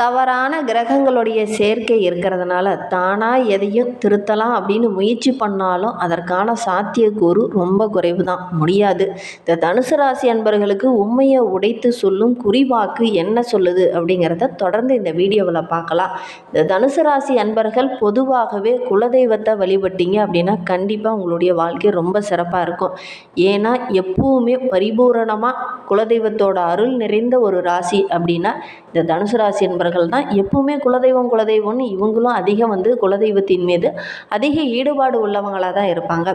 தவறான கிரகங்களுடைய சேர்க்கை இருக்கிறதுனால தானாக எதையும் திருத்தலாம் அப்படின்னு முயற்சி பண்ணாலும் அதற்கான சாத்தியக்கூறு ரொம்ப குறைவு தான் முடியாது. இந்த தனுசு ராசி அன்பர்களுக்கு உண்மையை உடைத்து சொல்லும் குறிவாக்கு என்ன சொல்லுது அப்படிங்கிறத தொடர்ந்து இந்த வீடியோவில் பார்க்கலாம். இந்த தனுசு ராசி அன்பர்கள் பொதுவாகவே குலதெய்வத்தை வழிபட்டீங்க அப்படின்னா கண்டிப்பாக உங்களுடைய வாழ்க்கை ரொம்ப சிறப்பாக இருக்கும். ஏன்னா எப்பவுமே பரிபூரணமாக குலதெய்வத்தோட அருள் நிறைந்த ஒரு ராசி அப்படின்னா இந்த தனுசு ராசி என்பர்கள் தான் எப்பவுமே குலதெய்வம் குலதெய்வம்னு இவங்களும் அதிகம் வந்து குலதெய்வத்தின் மீது அதிக ஈடுபாடு உள்ளவங்களாக தான் இருப்பாங்க.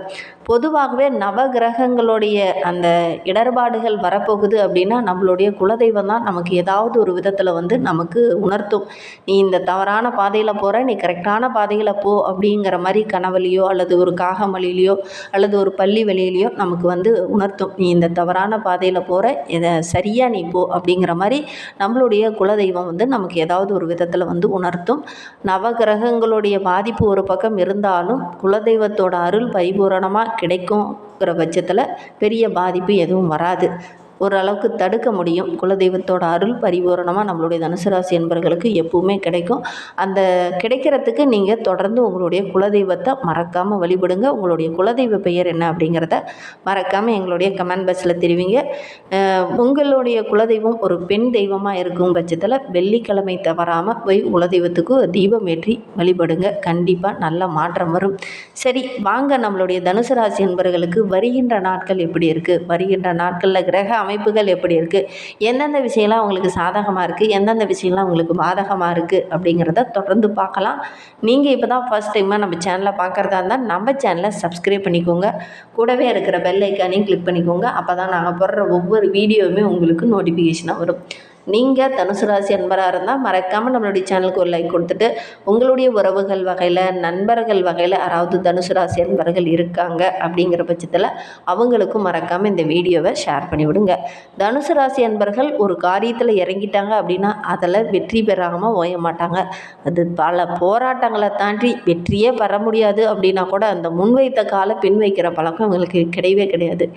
பொதுவாகவே நவ கிரகங்களுடைய அந்த இடர்பாடுகள் வரப்போகுது அப்படின்னா நம்மளுடைய குலதெய்வம் தான் நமக்கு ஏதாவது ஒரு விதத்தில் வந்து நமக்கு உணர்த்தும். நீ இந்த தவறான பாதையில் போகிற நீ கரெக்டான பாதையில் போ அப்படிங்கிற மாதிரி கனவழியோ அல்லது ஒரு காகமொழியிலையோ அல்லது ஒரு பள்ளி வெளியிலையோ நமக்கு வந்து உணர்த்தும். நீ இந்த தவறான பாதையில் போகிற இதை சரியாக நீ போ அப்படிங்கிற மாதிரி நம்மளுடைய குலதெய்வம் வந்து நமக்கு ஏதாவது ஒரு விதத்தில் வந்து உணர்த்தும். நவகிரகங்களுடைய பாதிப்பு ஒரு பக்கம் இருந்தாலும் குலதெய்வத்தோட அருள் பரிபூரணமாக கிடைக்குங்கிற பட்சத்தில் பெரிய பாதிப்பு எதுவும் வராது. ஓரளவுக்கு தடுக்க முடியும். குலதெய்வத்தோட அருள் பரிபூரணமாக நம்மளுடைய தனுசு ராசி என்பர்களுக்கு எப்பவுமே கிடைக்கும். அந்த கிடைக்கிறதுக்கு நீங்கள் தொடர்ந்து உங்களுடைய குலதெய்வத்தை மறக்காமல் வழிபடுங்க. உங்களுடைய குலதெய்வ பெயர் என்ன அப்படிங்கிறத மறக்காமல் எங்களுடைய கமெண்ட் பாக்ஸில் தெரிவிங்க. உங்களுடைய குலதெய்வம் ஒரு பெண் தெய்வமாக இருக்கும் பட்சத்தில் வெள்ளிக்கிழமை தவறாமல் போய் குலதெய்வத்துக்கு தீபம் ஏற்றி வழிபடுங்க. கண்டிப்பாக நல்ல மாற்றம் வரும். சரி வாங்க நம்மளுடைய தனுசு ராசி என்பவர்களுக்கு வருகின்ற நாட்கள் எப்படி இருக்குது வருகின்ற நாட்களில் கிரக அமைப்புகள் எப்படி இருக்குது எந்தெந்த விஷயம்லாம் அவங்களுக்கு சாதகமாக இருக்குது எந்தெந்த விஷயம்லாம் உங்களுக்கு பாதகமாக இருக்குது அப்படிங்கிறத தொடர்ந்து பார்க்கலாம். நீங்கள் இப்போ தான் ஃபஸ்ட் டைமாக நம்ம சேனலை பார்க்குறதா இருந்தால் நம்ம சேனலை சப்ஸ்கிரைப் பண்ணிக்கோங்க. கூடவே இருக்கிற பெல் ஐக்கானையும் கிளிக் பண்ணிக்கோங்க. அப்போ தான் நாங்கள் போடுற ஒவ்வொரு வீடியோவுமே உங்களுக்கு நோட்டிஃபிகேஷனாக வரும். நீங்கள் தனுசு ராசி அன்பராக இருந்தால் மறக்காமல் நம்மளுடைய சேனலுக்கு ஒரு லைக் கொடுத்துட்டு உங்களுடைய உறவுகள் வகையில் நண்பர்கள் வகையில் யாராவது தனுசு ராசி அன்பர்கள் இருக்காங்க அப்படிங்கிற பட்சத்தில் அவங்களுக்கும் மறக்காமல் இந்த வீடியோவை ஷேர் பண்ணிவிடுங்க தனுசு ராசி அன்பர்கள் ஒரு காரியத்தில் இறங்கிட்டாங்க அப்படின்னா அதில் வெற்றி பெறாமல் ஓய மாட்டாங்க. அது பல போராட்டங்களை தாண்டி வெற்றியே பெற முடியாது அப்படின்னா கூட அந்த முன்வைத்த காலை பின் வைக்கிற பழக்கம் அவங்களுக்கு கிடையவே கிடையாது.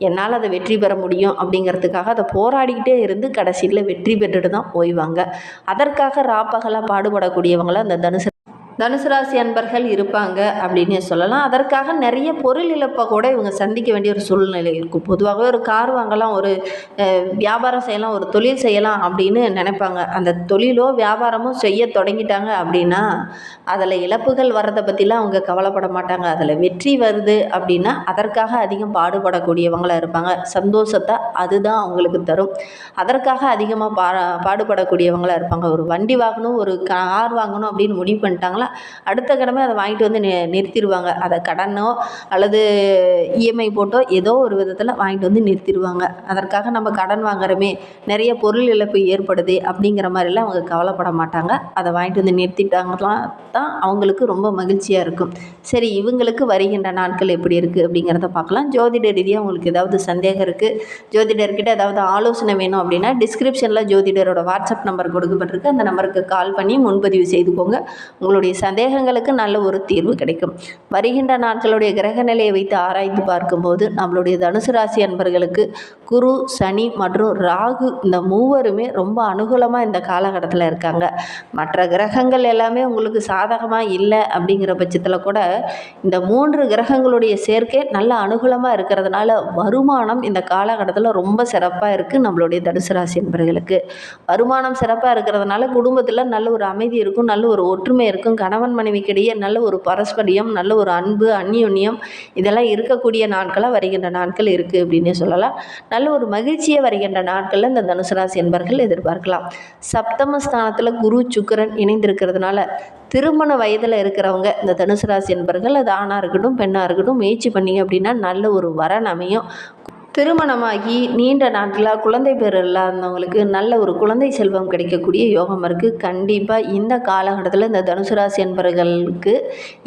என்னால் அதை வெற்றி பெற முடியும் அப்படிங்கிறதுக்காக அதை போராடிக்கிட்டே இருந்து கடைசியில் வெற்றி பெற்றுட்டு தான் ஓய்வாங்க அதற்காக ராப்பகலாக பாடுபடக்கூடியவங்கள அந்த தனுசு தனுசு ராசி அன்பர்கள் இருப்பாங்க அப்படின்னு சொல்லலாம். அதற்காக நிறைய பொருள் இழப்பை கூட இவங்க சந்திக்க வேண்டிய ஒரு சூழ்நிலை இருக்கும். பொதுவாகவே ஒரு கார் வாங்கலாம் ஒரு வியாபாரம் செய்யலாம் ஒரு தொழில் செய்யலாம் அப்படின்னு நினைப்பாங்க. அந்த தொழிலோ வியாபாரமோ செய்ய தொடங்கிட்டாங்க அப்படின்னா அதில் இழப்புகள் வர்றதை பற்றிலாம் அவங்க கவலைப்பட மாட்டாங்க. அதில் வெற்றி வருது அப்படின்னா அதற்காக அதிகம் பாடுபடக்கூடியவங்களாக இருப்பாங்க. சந்தோஷத்தை அதுதான் அவங்களுக்கு தரும். அதற்காக அதிகமாக பா பாடுபடக்கூடியவங்களாக இருப்பாங்க. ஒரு வண்டி வாங்கணும் ஒரு கார் வாங்கணும் அப்படின்னு முடிவு பண்ணிட்டாங்களா அடுத்த கடமை அதை வாங்கிட்டு வந்து நி நிறுத்திடுவாங்க. அதை கடனோ அல்லது இஎம்ஐ போட்டோ ஏதோ ஒரு விதத்தில் வாங்கிட்டு வந்து நிறுத்திடுவாங்க. அதற்காக நம்ம கடன் வாங்குறமே நிறைய பொருள் இழப்பு ஏற்படுது அப்படிங்கிற மாதிரிலாம் அவங்க கவலைப்பட மாட்டாங்க. அதை வாங்கிட்டு வந்து நிறுத்திட்டாங்கலாம் தான் அவங்களுக்கு ரொம்ப மகிழ்ச்சியாக இருக்கும். சரி இவங்களுக்கு வருகின்ற நாட்கள் எப்படி இருக்குது அப்படிங்கிறத பார்க்கலாம். ஜோதிட ரீதியாக உங்களுக்கு ஏதாவது சந்தேகம் இருக்குது ஜோதிடர்கிட்ட ஏதாவது ஆலோசனை வேணும் அப்படின்னா டிஸ்கிரிப்ஷனில் ஜோதிடரோட வாட்ஸ்அப் நம்பர் கொடுக்கப்பட்டிருக்கு. அந்த நம்பருக்கு கால் பண்ணி முன்பதிவு செய்துக்கோங்க உங்களுடைய சந்தேகங்களுக்கு நல்ல ஒரு தீர்வு கிடைக்கும். வருகின்ற நாட்களுடைய கிரக நிலையை வைத்து ஆராய்ந்து பார்க்கும்போது நம்மளுடைய தனுசு ராசி அன்பர்களுக்கு குரு சனி மற்றும் ராகு இந்த மூவருமே ரொம்ப அனுகூலமாக இந்த காலகட்டத்தில் இருக்காங்க. மற்ற கிரகங்கள் எல்லாமே உங்களுக்கு சாதகமாக இல்லை அப்படிங்கிற பட்சத்தில் கூட இந்த மூன்று கிரகங்களுடைய சேர்க்கை நல்ல அனுகூலமாக இருக்கிறதுனால வருமானம் இந்த காலகட்டத்தில் ரொம்ப சிறப்பாக இருக்குது நம்மளுடைய தனுசு ராசி என்பவர்களுக்கு வருமானம் சிறப்பாக இருக்கிறதுனால குடும்பத்தில் நல்ல ஒரு அமைதி இருக்கும் நல்ல ஒரு ஒற்றுமை இருக்கும் கணவன் மனைவிக்கிடையே நல்ல ஒரு பரஸ்பரியம் நல்ல ஒரு அன்பு அந்யுன்யம் இதெல்லாம் இருக்கக்கூடிய நாட்களாக வருகின்ற நாட்கள் இருக்குது அப்படின்னே சொல்லலாம். நல்ல ஒரு மகிழ்ச்சியை வருகின்ற நாட்களில் இந்த தனுசு ராசி என்பர்கள் எதிர்பார்க்கலாம். சப்தம ஸ்தானத்தில் குரு சுக்கிரன் இணைந்திருக்கிறதுனால திருமண வயதில் இருக்கிறவங்க இந்த தனுசு ராசி என்பர்கள் அது ஆணாக இருக்கட்டும் பெண்ணாக இருக்கட்டும் முயற்சி பண்ணிங்க அப்படின்னா நல்ல ஒரு வரன் அமையும். திருமணமாகி நீண்ட நாட்களாக குழந்தை பேர் இல்லாதவங்களுக்கு நல்ல ஒரு குழந்தை செல்வம் கிடைக்கக்கூடிய யோகம் இருக்குது கண்டிப்பாக இந்த காலகட்டத்தில் இந்த தனுசு ராசி என்பவர்களுக்கு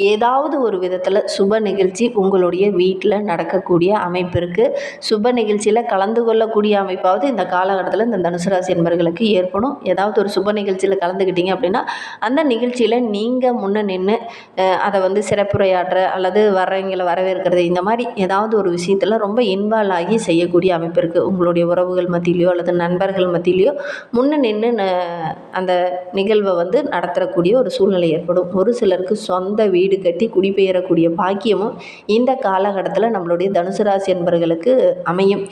ஏதாவது ஒரு விதத்தில் சுப நிகழ்ச்சி உங்களுடைய வீட்டில் நடக்கக்கூடிய அமைப்பு இருக்குது சுப நிகழ்ச்சியில் கலந்து கொள்ளக்கூடிய அமைப்பாவது இந்த காலகட்டத்தில் இந்த தனுசு ராசி என்பவர்களுக்கு ஏற்படும். ஏதாவது ஒரு சுப நிகழ்ச்சியில் கலந்துக்கிட்டீங்க அப்படின்னா அந்த நிகழ்ச்சியில் நீங்கள் முன்ன நின்று அதை வந்து சிறப்புரையாற்ற அல்லது வர்றவங்களை வரவேற்கிறது இந்த மாதிரி ஏதாவது ஒரு விஷயத்தில் ரொம்ப இன்வால்வ் ஆகி செய்யக்கூடிய அமைப்பு இருக்குது உங்களுடைய உறவுகள் மத்தியிலையோ அல்லது நண்பர்கள் மத்தியிலையோ முன்ன நின்று அந்த நிகழ்வை வந்து நடத்தக்கூடிய ஒரு சூழ்நிலை ஏற்படும். ஒரு சிலருக்கு சொந்த வீடு கட்டி குடிபெயரக்கூடிய பாக்கியமும் இந்த காலகட்டத்தில் நம்மளுடைய தனுசு ராசி என்பவர்களுக்கு அமையும்.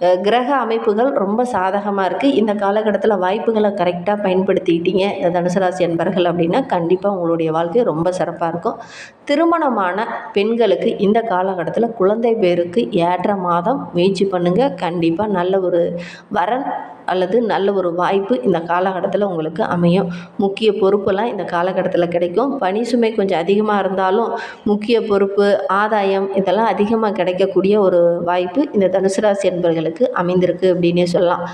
கிரக அமைப்புகள் ரொம்ப சாதகமாக இருக்குது இந்த காலகட்டத்தில் வாய்ப்புகளை கரெக்டாக பயன்படுத்திக்கிட்டீங்க இந்த தனுசு ராசி என்பர்கள் அப்படின்னா கண்டிப்பாக உங்களுடைய வாழ்க்கை ரொம்ப சிறப்பாக இருக்கும். திருமணமான பெண்களுக்கு இந்த காலகட்டத்தில் குழந்தை பேருக்கு ஏற்ற மாதம் முயற்சி பண்ணுங்கள் கண்டிப்பாக நல்ல ஒரு வரன் அல்லது நல்ல ஒரு வாய்ப்பு இந்த காலகட்டத்தில் உங்களுக்கு அமையும். முக்கிய பொறுப்பெல்லாம் இந்த காலகட்டத்தில் கிடைக்கும். பணி சுமை கொஞ்சம் அதிகமாக இருந்தாலும் முக்கிய பொறுப்பு ஆதாயம் இதெல்லாம் அதிகமாக கிடைக்கக்கூடிய ஒரு வாய்ப்பு இந்த தனுசு ராசி என்பவர்களுக்கு அமைந்திருக்கு அப்படின்னே சொல்லலாம்.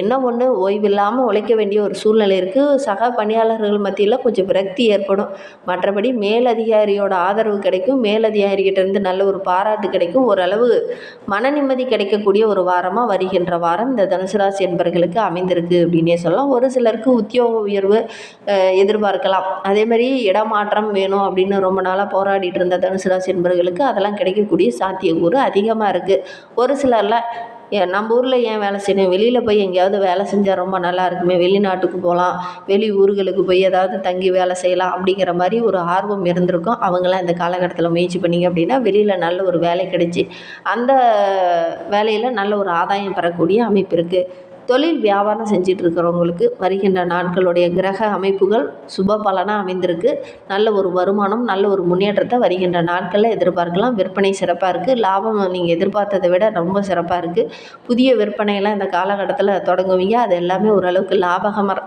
என்ன ஒன்று ஓய்வில்லாமல் உழைக்க வேண்டிய ஒரு சூழ்நிலை இருக்குது சக பணியாளர்கள் மத்தியில் கொஞ்சம் விரக்தி ஏற்படும். மற்றபடி மேலதிகாரியோட ஆதரவு கிடைக்கும். மேலதிகாரிகிட்டேருந்து நல்ல ஒரு பாராட்டு கிடைக்கும். ஓரளவு மன நிம்மதி கிடைக்கக்கூடிய ஒரு வாரமாக வருகின்ற வாரம் இந்த தனுசு ராசி என்பவர்களுக்கு அமைந்திருக்கு அப்படின்னே சொல்லலாம். ஒரு சிலருக்கு உத்தியோக உயர்வு எதிர்பார்க்கலாம். அதே மாதிரி இடமாற்றம் வேணும் அப்படின்னு ரொம்ப நாளாக போராடிட்டு இருந்த தனுசு ராசி என்பர்களுக்கு அதெல்லாம் கிடைக்கக்கூடிய சாத்தியக்கூறு அதிகமாக இருக்குது ஒரு சிலர்லாம் ஏன் நம்ம ஊரில் ஏன் வேலை செய்யணும்? வெளியில் போய் எங்கேயாவது வேலை செஞ்சால் ரொம்ப நல்லா இருக்குமே? வெளிநாட்டுக்கு போகலாம். வெளி ஊர்களுக்கு போய் ஏதாவது தங்கி வேலை செய்யலாம் அப்படிங்கிற மாதிரி ஒரு ஆர்வம் இருந்திருக்கும். அவங்களாம் இந்த காலகட்டத்தில் முயற்சி பண்ணீங்க அப்படின்னா வெளியில் நல்ல ஒரு வேலை கிடைச்சி அந்த வேலையில் நல்ல ஒரு ஆதாயம் பெறக்கூடிய அமைப்பு இருக்குது தொழில் வியாபாரம் செஞ்சிட்டு இருக்கிறவங்களுக்கு வருகின்ற நாட்களுடைய கிரக அமைப்புகள் சுப பலனாக அமைந்திருக்கு. நல்ல ஒரு வருமானம் நல்ல ஒரு முன்னேற்றத்தை வருகின்ற நாட்களில் எதிர்பார்க்கலாம். விற்பனை சிறப்பாக இருக்குது லாபம் நீங்கள் எதிர்பார்த்ததை விட ரொம்ப சிறப்பாக இருக்குது புதிய விற்பனையெல்லாம் இந்த காலகட்டத்தில் தொடங்குவீங்க. அது எல்லாமே ஓரளவுக்கு லாபகமர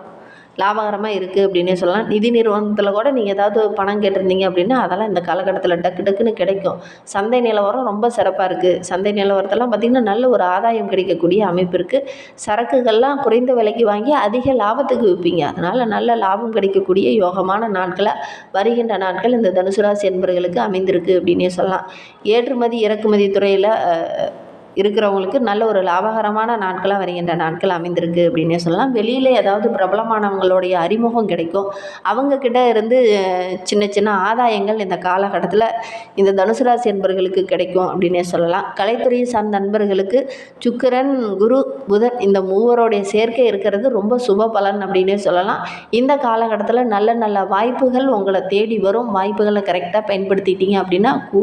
லாபகரமாக இருக்குது அப்படின்னே சொல்லலாம். நிதி நிறுவனத்தில் கூட நீங்கள் ஏதாவது பணம் கேட்டிருந்தீங்க அப்படின்னா அதெல்லாம் இந்த காலகட்டத்தில் டக்கு டக்குன்னு கிடைக்கும். சந்தை நிலவரம் ரொம்ப சிறப்பாக இருக்குது சந்தை நிலவரத்தெல்லாம் பார்த்திங்கன்னா நல்ல ஒரு ஆதாயம் கிடைக்கக்கூடிய அமைப்பு இருக்குது சரக்குகள்லாம் குறைந்த விலைக்கு வாங்கி அதிக லாபத்துக்கு விற்பீங்க அதனால் நல்ல லாபம் கிடைக்கக்கூடிய யோகமான நாட்களாக வருகின்ற நாட்கள் இந்த தனுசு ராசி என்பவர்களுக்கு அமைந்திருக்கு அப்படின்னே சொல்லலாம். ஏற்றுமதி இறக்குமதி துறையில் இருக்கிறவங்களுக்கு நல்ல ஒரு லாபகரமான நாட்களாக வருகின்ற நாட்கள் அமைந்திருக்கு அப்படின்னே சொல்லலாம். வெளியில் ஏதாவது பிரபலமானவங்களுடைய அறிமுகம் கிடைக்கும். அவங்கக்கிட்ட இருந்து சின்ன சின்ன ஆதாயங்கள் இந்த காலகட்டத்தில் இந்த தனுசு ராசி என்பவர்களுக்கு கிடைக்கும் அப்படின்னே சொல்லலாம். கலைத்துறை சார்ந்த நண்பர்களுக்கு சுக்கிரன் குரு புதன் இந்த மூவருடைய சேர்க்கை இருக்கிறது ரொம்ப சுப பலன் அப்படின்னே சொல்லலாம். இந்த காலகட்டத்தில் நல்ல நல்ல வாய்ப்புகள் உங்களை தேடி வரும். வாய்ப்புகளை கரெக்டாக பயன்படுத்திட்டீங்க அப்படின்னா கூ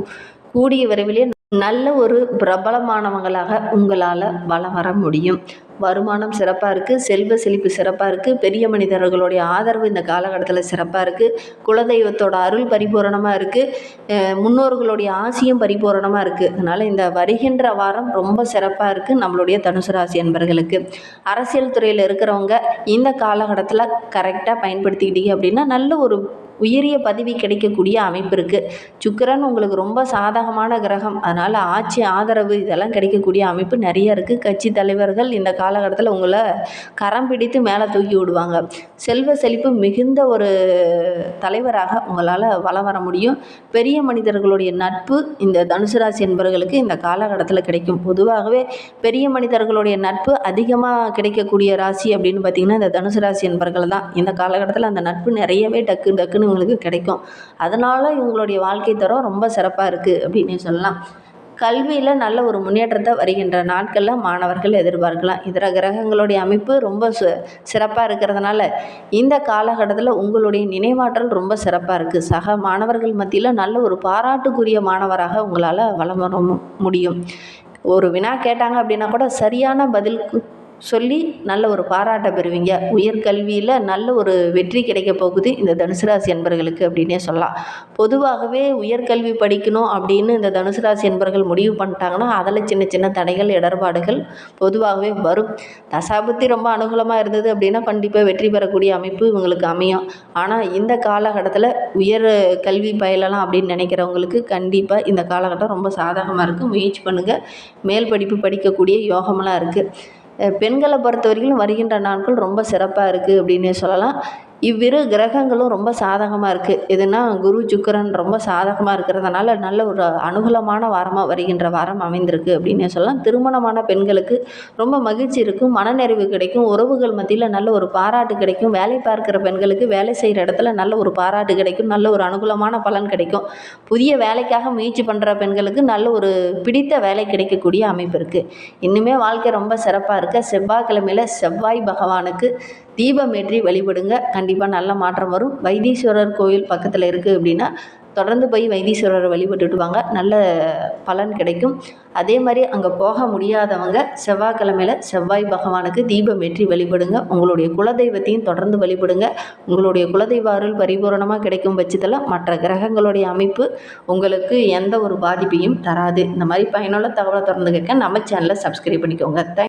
கூடிய விரைவிலே நல்ல ஒரு பிரபலமானவங்களாக உங்களால் வளம் வர முடியும். வருமானம் சிறப்பாக இருக்குது செல்வ செழிப்பு சிறப்பாக இருக்குது பெரிய மனிதர்களுடைய ஆதரவு இந்த காலகட்டத்தில் சிறப்பாக இருக்குது குலதெய்வத்தோட அருள் பரிபூரணமாக இருக்குது முன்னோர்களுடைய ஆசையும் பரிபூரணமாக இருக்குது அதனால் இந்த வருகின்ற வாரம் ரொம்ப சிறப்பாக இருக்குது நம்மளுடைய தனுசு ராசி என்பர்களுக்கு அரசியல் துறையில் இருக்கிறவங்க இந்த காலகட்டத்தில் கரெக்டாக பயன்படுத்திக்கிட்டீங்க அப்படின்னா நல்ல ஒரு உயரிய பதவி கிடைக்கக்கூடிய அமைப்பு இருக்குது சுக்கரன் உங்களுக்கு ரொம்ப சாதகமான கிரகம். அதனால் ஆட்சி ஆதரவு இதெல்லாம் கிடைக்கக்கூடிய அமைப்பு நிறைய இருக்குது கட்சி தலைவர்கள் இந்த காலகட்டத்தில் உங்களை கரம் பிடித்து மேலே தூக்கி விடுவாங்க. செல்வ செழிப்பு மிகுந்த ஒரு தலைவராக உங்களால் வலம் வர முடியும். பெரிய மனிதர்களுடைய நட்பு இந்த தனுசு ராசி என்பவர்களுக்கு இந்த காலகட்டத்தில் கிடைக்கும். பொதுவாகவே பெரிய மனிதர்களுடைய நட்பு அதிகமாக கிடைக்கக்கூடிய ராசி அப்படின்னு பார்த்திங்கன்னா இந்த தனுசு ராசி என்பவர்கள் தான். இந்த காலகட்டத்தில் அந்த நட்பு நிறையவே டக்கு டக்குன்னு இவங்களுக்கு கிடைக்கும். அதனால் இவங்களுடைய வாழ்க்கை தரம் ரொம்ப சிறப்பாக இருக்குது அப்படின்னு சொல்லலாம். கல்வியில் நல்ல ஒரு முன்னேற்றத்தை வருகின்ற நாட்களில் மாணவர்கள் எதிர்பார்க்கலாம். இதர கிரகங்களுடைய அமைப்பு ரொம்ப சு சிறப்பாக இருக்கிறதுனால இந்த காலகட்டத்தில் உங்களுடைய நினைவாற்றல் ரொம்ப சிறப்பாக இருக்குது சக மாணவர்கள் மத்தியில் நல்ல ஒரு பாராட்டுக்குரிய மாணவராக உங்களால் வளம் வர முடியும். ஒரு வினா கேட்டாங்க அப்படின்னா கூட சரியான பதில் சொல்லி நல்ல ஒரு பாராட்டை பெறுவீங்க. உயர்கல்வியில் நல்ல ஒரு வெற்றி கிடைக்க போகுது இந்த தனுசு ராசி என்பர்களுக்கு அப்படின்னே சொல்லலாம். பொதுவாகவே உயர்கல்வி படிக்கணும் அப்படின்னு இந்த தனுசு ராசி என்பர்கள் முடிவு பண்ணிட்டாங்கன்னா அதில் சின்ன சின்ன தடைகள் இடர்பாடுகள் பொதுவாகவே வரும். தசாபுத்தி ரொம்ப அனுகூலமாக இருந்தது அப்படின்னா கண்டிப்பாக வெற்றி பெறக்கூடிய அமைப்பு இவங்களுக்கு அமையும். ஆனால் இந்த காலகட்டத்தில் உயர் கல்வி பயிலலாம் அப்படின்னு நினைக்கிறவங்களுக்கு கண்டிப்பாக இந்த காலகட்டம் ரொம்ப சாதகமாக இருக்குது முயற்சி பண்ணுங்கள் மேல் படிப்பு படிக்கக்கூடிய யோகமெல்லாம் இருக்குது பெண்களை பொறுத்த வரைக்கும் வருகின்ற நாட்கள் ரொம்ப சிறப்பாக இருக்குது அப்படின்னே சொல்லலாம். இவ்விரு கிரகங்களும் ரொம்ப சாதகமாக இருக்குது எதுனா குரு சுக்கரன் ரொம்ப சாதகமாக இருக்கிறதுனால நல்ல ஒரு அனுகூலமான வாரமாக வருகின்ற வாரம் அமைந்திருக்கு அப்படின்னு சொல்லலாம். திருமணமான பெண்களுக்கு ரொம்ப மகிழ்ச்சி இருக்கும். மனநிறைவு கிடைக்கும். உறவுகள் மத்தியில் நல்ல ஒரு பாராட்டு கிடைக்கும். வேலை பார்க்குற பெண்களுக்கு வேலை செய்கிற இடத்துல நல்ல ஒரு பாராட்டு கிடைக்கும். நல்ல ஒரு அனுகூலமான பலன் கிடைக்கும். புதிய வேலைக்காக முயற்சி பண்ணுற பெண்களுக்கு நல்ல ஒரு பிடித்த வேலை கிடைக்கக்கூடிய அமைப்பு இருக்குது இன்னுமே வாழ்க்கை ரொம்ப சிறப்பாக இருக்க. செவ்வாய்க்கிழமையில் செவ்வாய் பகவானுக்கு தீபம் ஏற்றி வழிபடுங்க. கண்டிப்பாக நல்ல மாற்றம் வரும். வைத்தீஸ்வரர் கோயில் பக்கத்தில் இருக்குது அப்படின்னா தொடர்ந்து போய் வைத்தீஸ்வரரை வழிபட்டுட்டு வாங்க. நல்ல பலன் கிடைக்கும். அதே மாதிரி அங்கே போக முடியாதவங்க செவ்வாய்க்கிழமையில் செவ்வாய் பகவானுக்கு தீபம் ஏற்றி வழிபடுங்க. உங்களுடைய குலதெய்வத்தையும் தொடர்ந்து வழிபடுங்க. உங்களுடைய குலதெய்வ அருள் பரிபூரணமாக கிடைக்கும் பட்சத்தில் மற்ற கிரகங்களுடைய அமைப்பு உங்களுக்கு எந்த ஒரு பாதிப்பையும் தராது. இந்த மாதிரி பயனுள்ள தகவலை தொடர்ந்து கேட்க நம்ம சேனலை சப்ஸ்கிரைப் பண்ணிக்கோங்க. தேங்க்